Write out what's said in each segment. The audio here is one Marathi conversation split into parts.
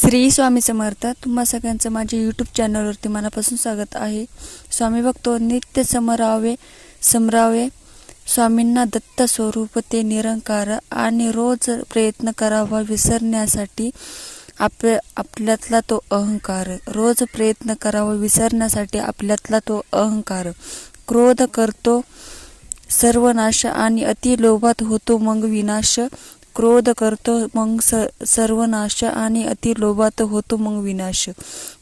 श्री स्वामी समर्थ तुम्हा सगळ्यांचं माझ्या यूट्यूब चॅनलवरती मनापासून स्वागत आहे. स्वामी भक्तो नित्य समरावे समरावे स्वामींना दत्त स्वरूप ते निरंकार आणि रोज प्रयत्न करावा विसरण्यासाठी आप आपल्यातला तो अहंकार. रोज प्रयत्न करावा विसरण्यासाठी आपल्यातला तो अहंकार. क्रोध करतो सर्वनाश आणि अति लोभात होतो मग विनाश. क्रोध करतो मग स सर्वनाश आणि अति लोभात होतो मग विनाश.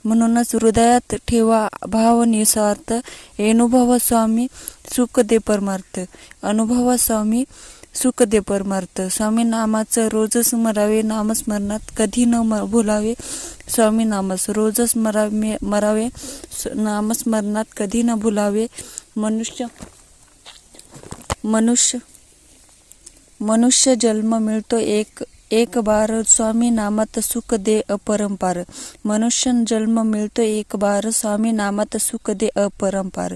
म्हणूनच हृदयात ठेवा भाव निस्वार्थ अनुभव स्वामी सुख दे परमार्थ. अनुभव स्वामी सुख दे परमार्थ. स्वामी नामाचं रोजच मरावे नामस्मरणात कधी न म भुलावे. स्वामी नामस रोजच स्मरावे मरावे. नामस्मरणात कधी न भुलावे. मनुष्य मनुष्य मनुष्य जन्म मिळतो एक एक बार स्वामी नामात सुख दे अपरंपार. मनुष्य जन्म मिळतो एक बार स्वामी नामात सुख दे अपरंपार.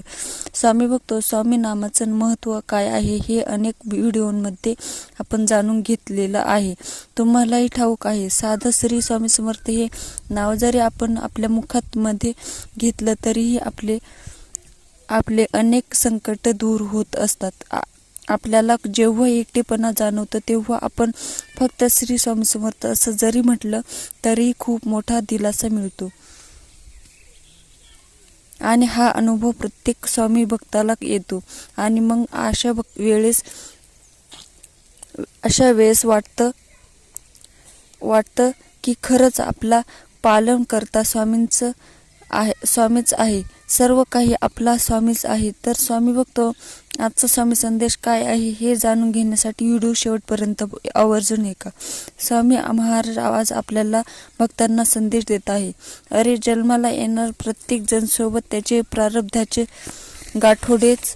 स्वामी बघतो स्वामी नामाचं महत्त्व काय आहे हे अनेक व्हिडिओमध्ये आपण जाणून घेतलेलं आहे. तुम्हालाही ठाऊक आहे साधं श्री स्वामी समर्थ हे नाव जरी आपण आपल्या मुखातमध्ये घेतलं तरीही आपले आपले अनेक संकट दूर होत असतात. आपल्याला जेव्हा एकटेपणा जाणवतं तेव्हा आपण फक्त श्री स्वामी समर्थ असं जरी म्हटलं तरी खूप मोठा दिलासा मिळतो. आणि हा अनुभव प्रत्येक स्वामी भक्ताला येतो. आणि मग अशा भक् वेळेस अशा वेळेस वाटतं वाटतं की खरंच आपला पालन करता स्वामींचं आहे स्वामीच आहे. सर्व काही आपला स्वामीच आहे. तर स्वामी बघतो आजचा स्वामी संदेश काय आहे हे जाणून घेण्यासाठी व्हिडिओ शेवटपर्यंत आवर्जून ऐका. स्वामी महाराज आवाज आपल्याला भक्तांना संदेश देत आहे. अरे जन्माला येणार प्रत्येक जण सोबत त्याचे प्रारब्धाचे गाठोडेच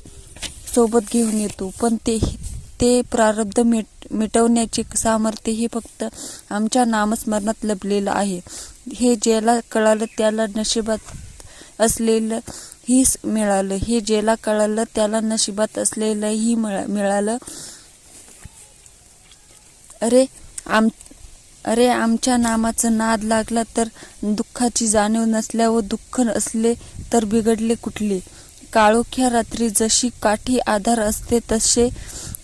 सोबत घेऊन येतो. पण ते ते प्रारब्ध मिट मिटवण्याचे सामर्थ्य हे फक्त आमच्या नामस्मरणात लभलेलं आहे. हे ज्याला कळालं त्याला नशिबात असलेलं हीच मिळालं. हे ज्याला कळालं त्याला नशिबात असलेलंही मिळा- मिळालं. अरे आम अरे आमच्या नामाचं नाद लागला तर दुःखाची जाणीव नसल्यावर दुःख असले तर बिघडले कुठले? काळोख्या रात्री जशी काठी आधार असते तसे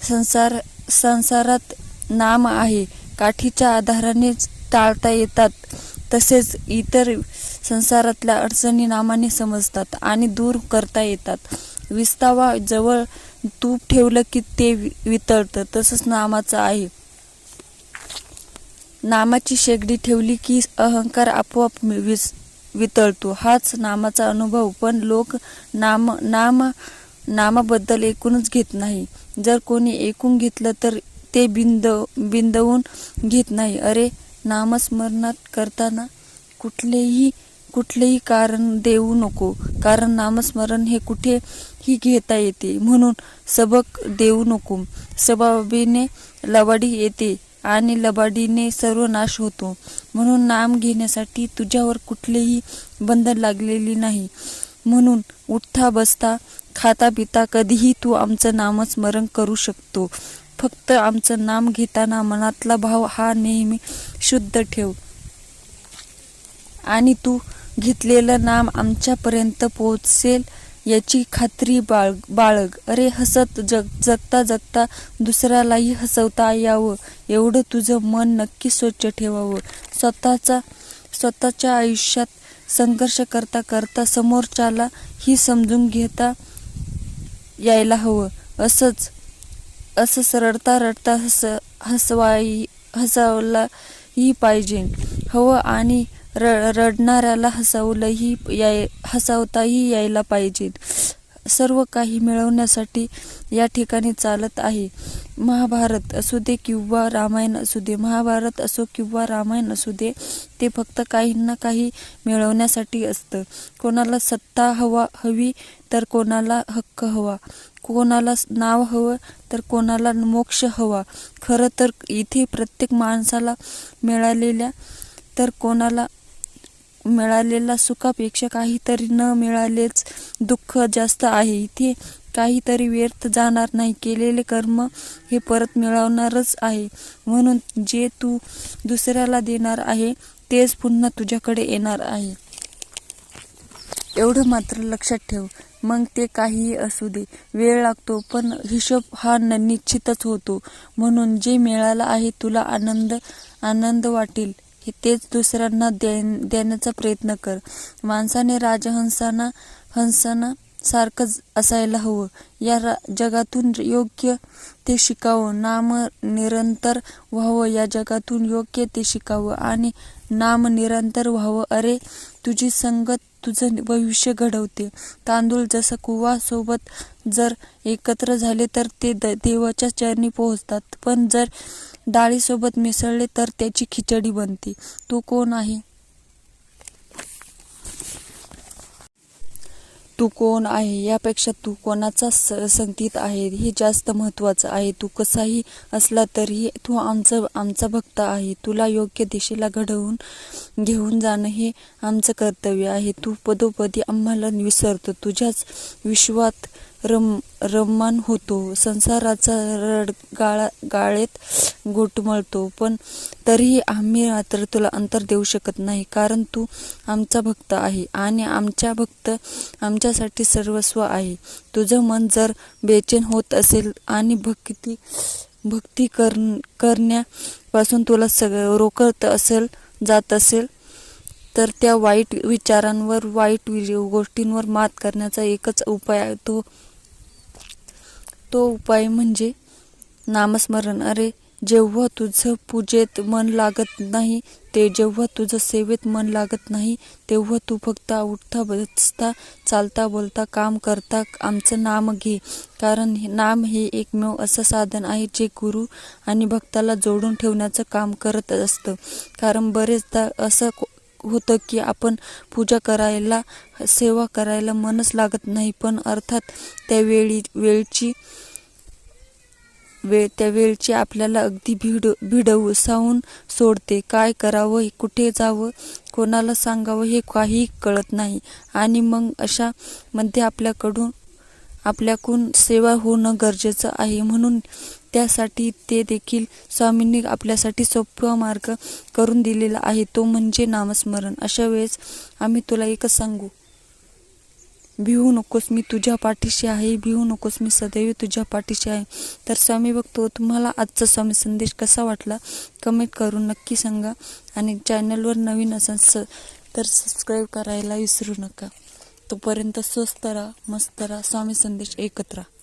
संसार संसारात नाम आहे. काठीच्या आधाराने टाळता येतात. तसेच इतर संसारातल्या अडचणी नामाने समजतात आणि दूर करता येतात. विस्तावा जवळ तूप ठेवलं की ते वि- वितळतं. तसंच नामाचं आहे. नामाची शेगडी ठेवली की अहंकार आपोआप विस वितळतो. हाच नामाचा अनुभव. पण लोक नाम नाम नामाबद्दल ऐकूनच घेत नाही. जर कोणी ऐकून घेतलं तर ते बिंद बिंदवून घेत नाही. अरे नामस्मरणात करताना कुठलेही कुठलेही कारण देऊ नको. कारण नामस्मरण हे कुठेही घेता येते. म्हणून सबक देऊ नको. सबाबीने लबाडी येते आणि लबाडीने सर्व नाश होतो. म्हणून नाम घेण्यासाठी तुझ्यावर कुठलेही बंधन लागलेली नाही. म्हणून उठता बसता खाता पिता कधीही तू आमचं नामस्मरण करू शकतो. फक्त आमचं नाम घेताना मनातला भाव हा नेहमी शुद्ध ठेव. आणि तू घेतलेलं नाम आमच्यापर्यंत पोहोचेल याची खात्री बाळ बाळग. अरे हसत जग जगता जगता दुसऱ्यालाही हसवता यावं. एवढं तुझं मन नक्की स्वच्छ ठेवावं. स्वतःचा स्वतःच्या आयुष्यात संघर्ष करता करता समोरच्याला ही समजून घेता यायला हवं. असंच असंच रडता रडता हस हसवाई हसावलाही पाहिजे. हवं आणि र रडणाऱ्याला हसावलंही याय हसावताही यायला पाहिजे. सर्व काही मिळवण्यासाठी या ठिकाणी चालत आहे. महाभारत असू दे किंवा रामायण असू दे महाभारत असो किंवा रामायण असू दे ते फक्त काहींना काही मिळवण्यासाठी असतं. कोणाला सत्ता हवा हवी तर कोणाला हक्क हवा. कोणाला नाव हवं तर कोणाला मोक्ष हवा. खरं तर इथे प्रत्येक माणसाला मिळालेल्या तर कोणाला मिळालेल्या सुखापेक्षा काहीतरी न मिळालेच दुःख जास्त आहे. इथे काहीतरी व्यर्थ जाणार नाही. केलेले कर्म हे परत मिळवणारच आहे. म्हणून जे तू दुसऱ्याला देणार आहे तेच पुन्हा तुझ्याकडे येणार आहे. एवढं मात्र लक्षात ठेव. मग ते काहीही असू दे. वेळ लागतो पण हिशोब हा न निश्चितच होतो. म्हणून जे मिळालं आहे तुला आनंद आनंद वाटेल. हे तेच दुसऱ्यांना दे देण्याचा प्रयत्न कर. माणसाने राजहंसाना हंसांना सारखंच असायला हवं. या रा जगातून योग्य ते शिकावं. नाम निरंतर व्हावं. या जगातून योग्य ते शिकावं. आणि नाम निरंतर व्हावं. अरे तुझी संगत तुझं भविष्य घडवते. तांदूळ जसं कुवा सोबत जर एकत्र झाले तर ते द देवाच्या चरणी पोहोचतात. पण जर डाळीसोबत मिसळले तर त्याची खिचडी बनते. तू कोण आहे? तू कोण आहे यापेक्षा तू कोणाचा स संगतीत आहे? हे जास्त महत्त्वाचं आहे. तू कसाही असला तरीही तू आमचं आमचा भक्त आहे. तुला योग्य दिशेला घडवून घेऊन जाणं हे आमचं कर्तव्य आहे. तू पदोपदी आम्हाला विसरतो. तुझ्याच विश्वात रम रममान होतो. संसाराचा रड गाळा गाळेत घोटमळतो पण तरीही आम्ही मात्र तुला अंतर देऊ शकत नाही. कारण तू आमचा भक्त आहे आणि आमच्या भक्त आमच्यासाठी सर्वस्व आहे. तुझं मन जर बेचैन होत असेल आणि भक्ती भक्ती कर करण्यापासून तुला सगळं रोखत असेल जात असेल तर त्या वाईट विचारांवर वाईट वि- गोष्टींवर मात करण्याचा एकच उपाय आहे तो तो उपाय म्हणजे नामस्मरण. अरे जेव्हा तुझं पूजेत मन लागत नाही ते जेव्हा तुझं सेवेत मन लागत नाही तेव्हा तू फक्त उठता बसता चालता बोलता काम करता आमचं नाम घे. कारण हे नाम हे एकमेव असं साधन आहे जे गुरु आणि भक्ताला जोडून ठेवण्याचं काम करत असतं. कारण बरेचदा असं को- होतं की आपण पूजा करायला सेवा करायला मनच लागत नाही. पण अर्थात त्यावेळी वेळची वेळ त्या वेळची आपल्याला अगदी भिड भिडवसावून सोडते. काय करावं कुठे जावं कोणाला सांगावं हे काही कळत नाही. आणि मग अशा मध्ये आपल्याकडून आपल्याकडून सेवा होणं गरजेचं आहे. म्हणून त्यासाठी ते देखील स्वामींनी आपल्यासाठी सोपा मार्ग करून दिलेला आहे. तो म्हणजे नामस्मरण. अशा वेळेस आम्ही तुला एकच सांगू. भिवू नकोस मी तुझ्या पाठीशी आहे. भिवू नकोस मी सदैव तुझ्या पाठीशी आहे. तर स्वामी बघतो तुम्हाला आजचा स्वामी संदेश कसा वाटला? कमेंट करून नक्की सांगा. आणि चॅनलवर नवीन असाल स तर सबस्क्राईब करायला विसरू नका. तोपर्यंत स्वस्त राहा मस्त राहा. स्वामी संदेश एकत्र. राहा